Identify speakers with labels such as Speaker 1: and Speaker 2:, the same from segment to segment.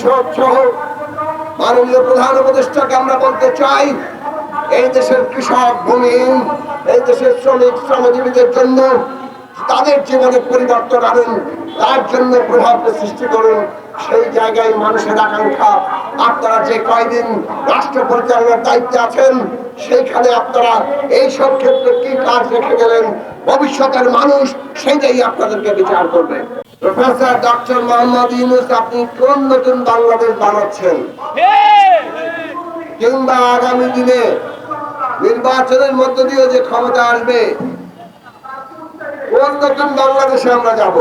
Speaker 1: পরিষদ প্রধান উপদেষ্টাকে আমরা বলতে চাই, এই দেশের কৃষক এই দেশের শ্রমিক শ্রমজীবীদের জন্য তাদের জীবনে পরিবর্তন তার জন্য প্রভাব সৃষ্টি করুন, সেই জায়গায় মানুষের আকাঙ্ক্ষা। আপনারা যে কয়দিন রাষ্ট্র পরিচালনার দায়িত্বে আছেন, সেইখানে আপনারা এই সব ক্ষেত্রে কি কাজ রেখে গেলেন? ভবিষ্যতের মানুষ সেইটাই আপনাদেরকে বিচার করবে। প্রফেসর ডক্টর মোহাম্মদ ইউনুস, আপনি কোন নতুন বাংলাদেশ বানাচ্ছেন? কিংবা আগামী দিনে নির্বাচনের মধ্য দিয়ে যে ক্ষমতা আসবে, কোন নতুন বাংলাদেশে আমরা যাব?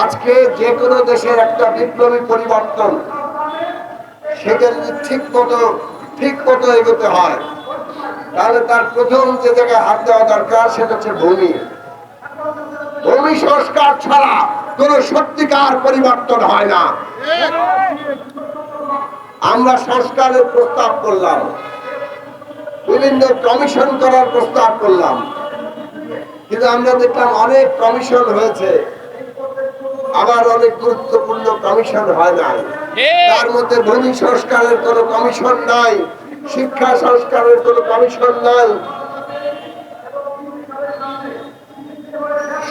Speaker 1: আজকে যে কোনো দেশের একটা বিপ্লবী পরিবর্তন, সেটা যদি ঠিক মতো ঠিক মতো এগোতে হয়, তাহলে তার প্রথম যে জায়গায় হাত দেওয়া দরকার, সেটা হচ্ছে ভূমি। ভূমি সংস্কার ছাড়া কোন সত্যিকার পরিবর্তন হয় না। আমরা সংস্কারের প্রস্তাব করলাম। বিভিন্ন কমিশন করার প্রস্তাব করলাম। কিন্তু আমরা দেখলাম অনেক কমিশন হয়েছে। আবার অনেক গুরুত্বপূর্ণ কমিশন হয় নাই। তার মধ্যে ভূমি সংস্কারের কোনো কমিশন নাই শিক্ষা সংস্কারের কোনো কমিশন নাই।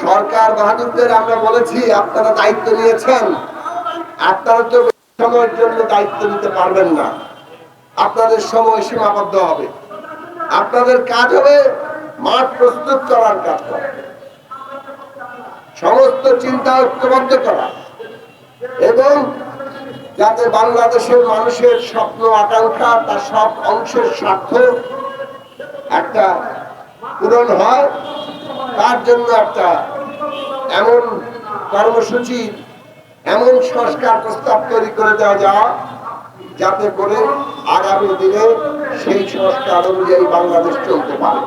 Speaker 1: সরকার বাহাদুরদের আমরা বলেছি, আপনারা দায়িত্ব নিয়েছেন। আপনারা তো সময়ের জন্য দায়িত্ব নিতে পারবেন না। আপনাদের সময় সীমাবদ্ধ হবে। আপনাদের কাজ হবে মাঠ প্রস্তুত করার কাজ সমস্ত চিন্তা ঐক্যবদ্ধ করা। এবং যাতে বাংলাদেশের মানুষের স্বপ্ন, আকাঙ্ক্ষা, তার সব অংশের স্বার্থ একটা পূরণ হয় তার জন্য একটা এমন কর্মসূচি, এমন সংস্কার প্রস্তাব তৈরি করে দেওয়া যাওয়া যাতে করে আগামী দিনে সেই সংস্কার অনুযায়ী বাংলাদেশ চলতে পারে।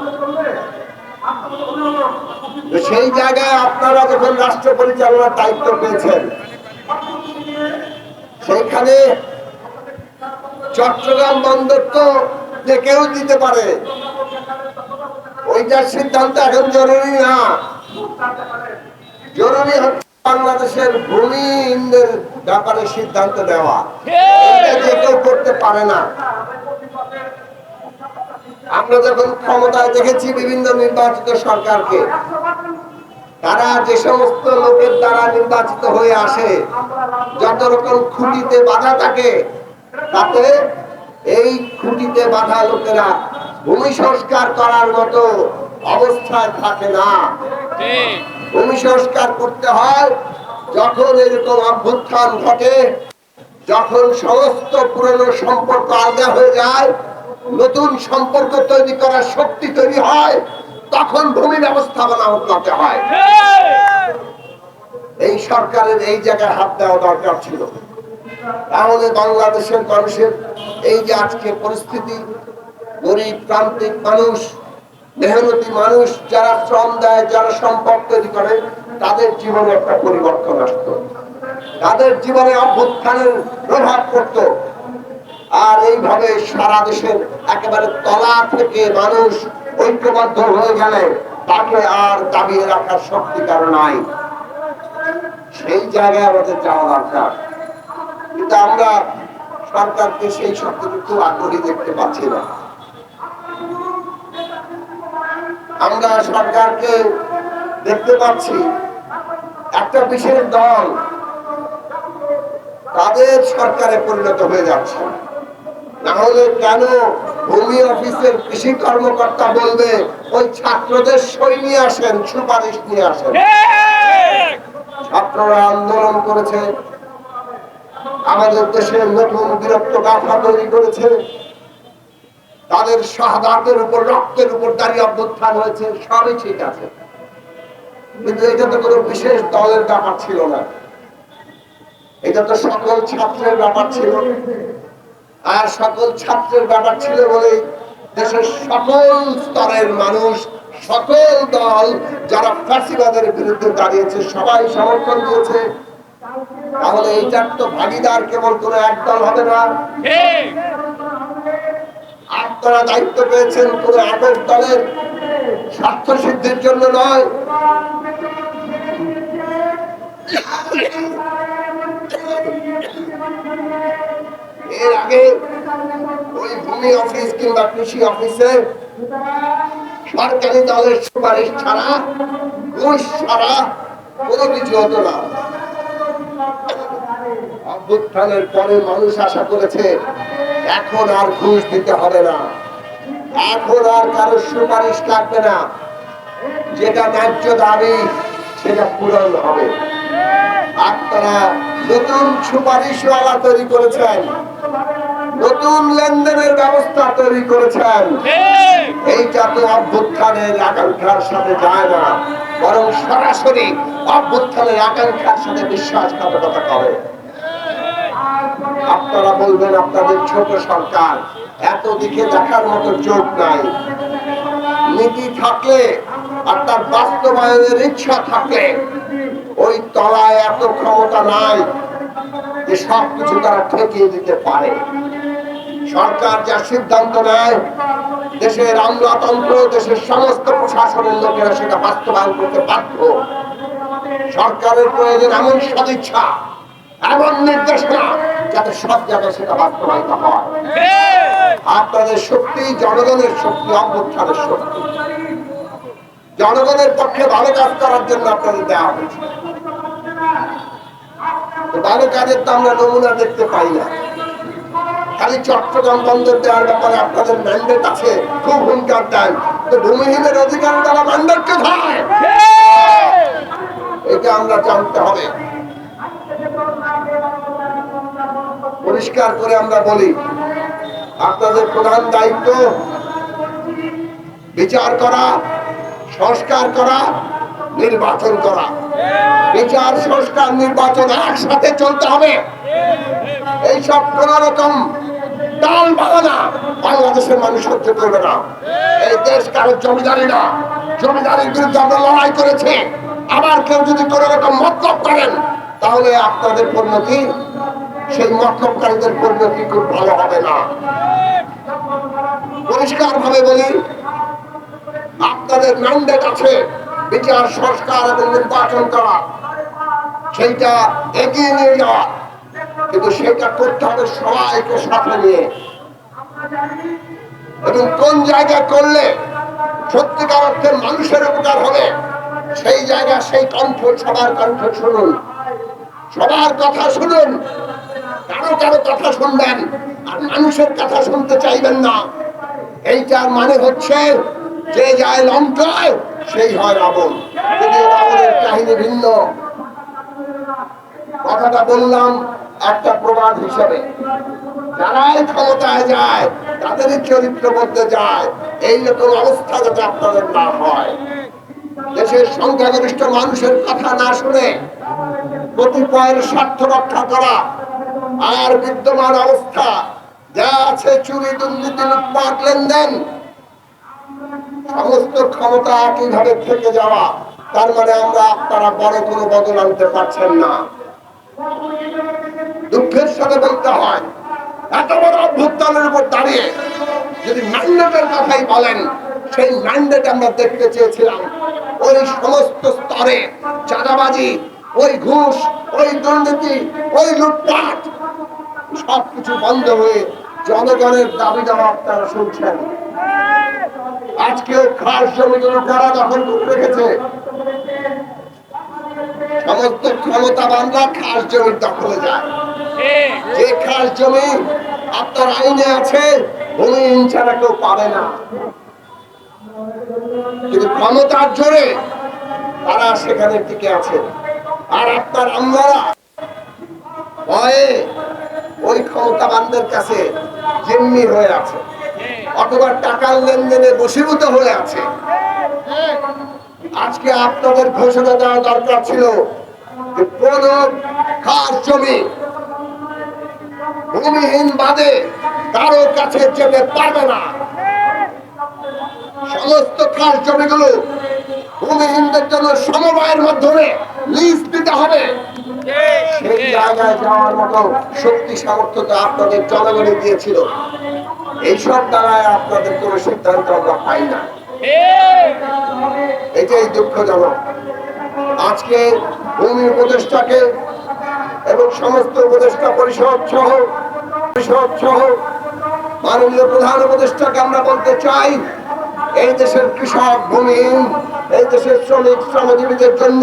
Speaker 1: সেই জায়গায় আপনারা যখন রাষ্ট্র পরিচালনার দায়িত্ব পেয়েছেন সেইখানে চট্টগ্রাম বন্দর তো যে কেউ দিতে পারে ওইটার সিদ্ধান্ত এখন জরুরি না। জরুরি হচ্ছে বাংলাদেশের ভূমিহীনদের ব্যাপারে সিদ্ধান্ত নেওয়া। যে কেউ করতে পারে না। আমরা যখন ক্ষমতায় দেখেছি বিভিন্ন নির্বাচিত সরকারকে, তারা যে সমস্ত লোকের দ্বারা নির্বাচিত হয়ে আসে, যত রকম খুঁটিতে বাধা থাকে, তাতে এই খুঁটিতে বাধা লোকেরা ভূমি সংস্কার করার মতো অবস্থায় থাকে না। ভূমি সংস্কার করতে হয় যখন এরকম অভ্যুত্থান ঘটে, যখন সমস্ত পুরনো সম্পর্ক আলাদা হয়ে যায়, নতুন সম্পর্ক তৈরি করার শক্তি তৈরি হয়, তখন ভূমি ব্যবস্থাপনা করতে হয়। এই সরকারের এই জায়গায় হাত দেওয়া দরকার ছিল। তাহলে বাংলাদেশের মানুষের এই যে আজকে পরিস্থিতি গরিব প্রান্তিক মানুষ, মেহনতি মানুষ যারা শ্রম দেয়, যারা সম্পদ তৈরি করে, তাদের জীবনে একটা পরিবর্তন আসতো। তাদের জীবনে অভ্যুত্থানের প্রভাব পড়তো। আর এইভাবে সারা দেশের একেবারে তলা থেকে মানুষ ঐক্যবদ্ধ হয়ে গেলে তাকে আর দাবিয়ে রাখার শক্তি কারও নাই। সেই জায়গায় আমাদের যাওয়া দরকার। কিন্তু আমরা সরকারকে সেই শক্তিটুকু আগ্রহী দেখতে পাচ্ছি না। আমরা সরকারকে দেখতে পাচ্ছি, একটা বিশেষ দল তাদের সরকারে পরিণত হয়ে যাচ্ছে। না হলে কেন ভূমি অফিসের কৃষি কর্মকর্তা বলবে, ওই ছাত্রদের সই নিয়ে আসেন, সুপারিশ নিয়ে আসেন। ছাত্ররা আন্দোলন করেছে, আমাদের দেশের নতুন বিরক্ত গাফা তৈরি করেছে। তাদের শাহাদাতের উপর, রক্তের উপর দাঁড়িয়ে অভ্যুত্থান হয়েছে, সবই ঠিক আছে। কিন্তু এটা তো কোনো বিশেষ দলের ব্যাপার ছিল না। এটা তো সকল ছাত্রের ব্যাপার ছিল। আর সকল ছাত্রের ব্যাপার ছিল বলে দেশের সকল স্তরের মানুষ, সকল দল যারা ফ্যাসিবাদের বিরুদ্ধে দাঁড়িয়েছে, সবাই সমর্থন দিয়েছে। তাহলে এইটার তো ভাগিদার কেবল কোন একদল হবে না। আপনারা দায়িত্ব পেয়েছেন কোন একক দলের স্বার্থ সিদ্ধির জন্য নয়। এর আগে ওই ভূমি অফিস কিংবা কৃষি অফিসে সরকারি দলের সুপারিশ ছাড়া, ঘুষ ছাড়া কোনো কিছু হতো না। অভ্যুত্থানের পরে মানুষ আশা করেছে এখন আর ঘুষ দিতে হবে না। এখন আর কারও সুপারিশ লাগবে না। যেটা ন্যায্য দাবি, সেটা পূরণ হবে। আপনারা নতুন সুপারিশওয়ালা তৈরি করেছেন। নতুন লেনদেনের ব্যবস্থা তৈরি করেছেন। এইটা তো অভ্যুত্থানের আকাঙ্ক্ষার সাথে যায় না। বরং সরাসরি অভ্যুত্থানের আকাঙ্ক্ষার সাথে বিশ্বাসঘাতকতা করে। আপনারা বলবেন আপনাদের ছোট সরকার, এত দিকে দেখার মতো চোখ নাই। নীতি থাকলে আর তার বাস্তবায়নের ইচ্ছা থাকলে ওই তলায় এত ক্ষমতা নাই যে সবকিছু তারা ঠেকিয়ে দিতে পারে। সরকার যা সিদ্ধান্ত নেয়, দেশের আমলাতন্ত্র, দেশের সমস্ত প্রশাসনের লোকেরা সেটা বাস্তবায়ন করতে বাধ্য। সরকারের প্রয়োজন এমন সদিচ্ছা এমন নির্দেশনা যাতে সব জায়গায় সেটা বাস্তবায়িত হয়। আপনাদের শক্তি জনগণের শক্তি, অভ্যুত্থানের শক্তি। জনগণের পক্ষে ভালো কাজ করার জন্য আপনাদের দেওয়া হয়েছে। ভালো কাজের তো আমরা নমুনা দেখতে পাই না। খালি চট্টগ্রাম বন্দর দেওয়ার ব্যাপারে আপনাদের ম্যান্ডেট আছে, খুব হুঙ্কার দেন তো ভূমিহীনের অধিকার তারা ম্যান্ডেট কোথায় এটা আমরা জানতে হবে। পরিষ্কার করে আমরা বলি, আপনাদের প্রধান দায়িত্ব বিচার করা, সংস্কার করা, নির্বাচন করা। বিচার, সংস্কার, নির্বাচন একসাথে চলতে হবে। এইসব কোন রকম ডাল বাগানা বাংলাদেশের মানুষ সহ্য করবে না। এই দেশ কারও জমিদারি না। জমিদারির বিরুদ্ধে আমরা লড়াই করেছি। আবার কেউ যদি কোন রকম মতলব করেন, তাহলে আপনাদের পরিণতি সেই মতলবকারীদের পরিণতি খুব ভালো হবে না? পরিষ্কার ভাবে বলি, আপনাদের ম্যান্ডেট আছে বিচার, সংস্কার এবং নির্বাচন করা। সেইটা এগিয়ে নিয়ে যাওয়া। কিন্তু সেটা করতে হবে সবাইকে সাথে নিয়ে। এবং কোন জায়গায় করলে সত্যিকার অর্থে মানুষের উপকার হবে, সেই জায়গা, সেই কণ্ঠ সবার কণ্ঠ শুনুন। সবার কথা শুনুন। কারও কারও কথা শুনবেন আর মানুষের কথা শুনতে চাইবেন না। এইটার মানে হচ্ছে যে যায় লঙ্কায়, সেই হয় রাবণ। যদি রাবণের কাহিনী ভিন্ন। কথাটা বললাম একটা প্রবাদ হিসেবে। যারাই ক্ষমতায় যায়, তাদেরই চরিত্র বলতে যায়। এইরকম অবস্থা যাতে আপনাদের না হয়। দেশের সংখ্যাগরিষ্ঠ মানুষের কথা না শুনে কতিপয়ের স্বার্থ রক্ষা করা আর বিদ্যমান অবস্থা। যা আছে চুরি, দুর্নীতি, লুটপাট, লেনদেন, সমস্ত ক্ষমতা একইভাবে থেকে যাওয়া। তার মানে আমরা আপনারা বড় কোনো বদল আনতে পারছেন না। দুঃখের সাথে বলতে হয়, এত বড় অভ্যুত্থানের উপর দাঁড়িয়ে যদি ম্যান্ডেটের কথাই বলেন, সেই ম্যান্ডেট আমরা দেখতে চেয়েছিলাম। ওই সমস্ত স্তরে চাঁদাবাজি, ওই ঘুষ, ওই দুর্নীতি, ওই লুটপাট সবকিছু বন্ধ হয়ে জনগণের দাবি দেওয়া আপনারা শুনছেন। আজকেও খাস জমিগুলো কারা দখল করে রেখেছে, সমস্ত ক্ষমতাবানরা খাস জমির দখলে যায়। যে খাস জমি আপনার আইনে আছে ভূমিহীন ছাড়া কেউ পাবে না। কিন্তু ক্ষমতার জোরে তারা সেখানে টিকে আছে। আর আপনার আমরা ভয়ে ওই ক্ষমতাবানদের কাছে জিম্মি হয়ে আছে। অথবা টাকার লেনদেনে বসীভূত হয়ে আছে। আজকে আপনাদের ঘোষণা দেওয়া দরকার ছিল কোন জমি ভূমিহীন বাদে কারও কাছে যেতে পারবে না। সমস্ত খাস জমিগুলো ভূমিহীনদের জন্য সমবায়ের মাধ্যমে লিজ দিতে হবে। জায়গায় যাওয়ার মতো শক্তি, সামর্থ্য তো আপনাদের জনগণে দিয়েছিল। এইসব দ্বারায় আপনাদের কোন সিদ্ধান্ত আমরা পাই না। এটাই দুঃখজনক। আজকে ভূমি উপদেষ্টাকে এবং সমস্ত উপদেষ্টা পরিষদ সহ পরিষদ সহ মাননীয় প্রধান উপদেষ্টাকে আমরা বলতে চাই, এই দেশের কৃষক ভূমিহীন এই দেশের শ্রমিক, শ্রমজীবীদের জন্য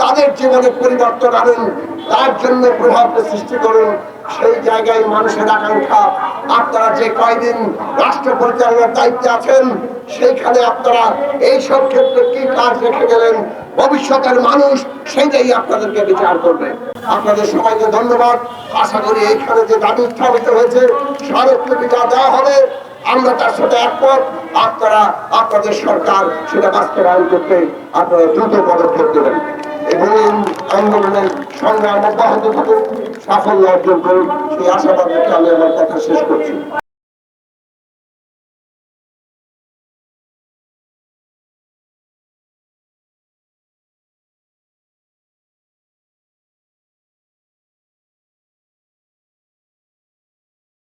Speaker 1: তাদের জীবনে পরিবর্তন আনুন, তার জন্য প্রভাব সৃষ্টি করুন। সেই জায়গায় মানুষের আকাঙ্ক্ষা, আপনারা যে কয়দিন রাষ্ট্র পরিচালনার দায়িত্বে আছেন, সেইখানে আপনারা এই সব ক্ষেত্রে কি কাজ রেখে গেলেন? ভবিষ্যতের মানুষ সেইটাই আপনাদেরকে বিচার করবে। আপনাদের সবাইকে ধন্যবাদ। আশা করি এইখানে যে দাবি উত্থাপিত হয়েছে স্মারকলিপি যা দেওয়া হবে, আমরা তার সাথে একমত। আপনারা, আপনাদের সরকার সেটা বাস্তবায়ন করতে আপনারা দ্রুত পদক্ষেপ দেবেন আন্দোলনের সংগ্রাম সাফল্য অর্জন করুন। সেই আশাবাদ আমি আমার কথা শেষ করছি।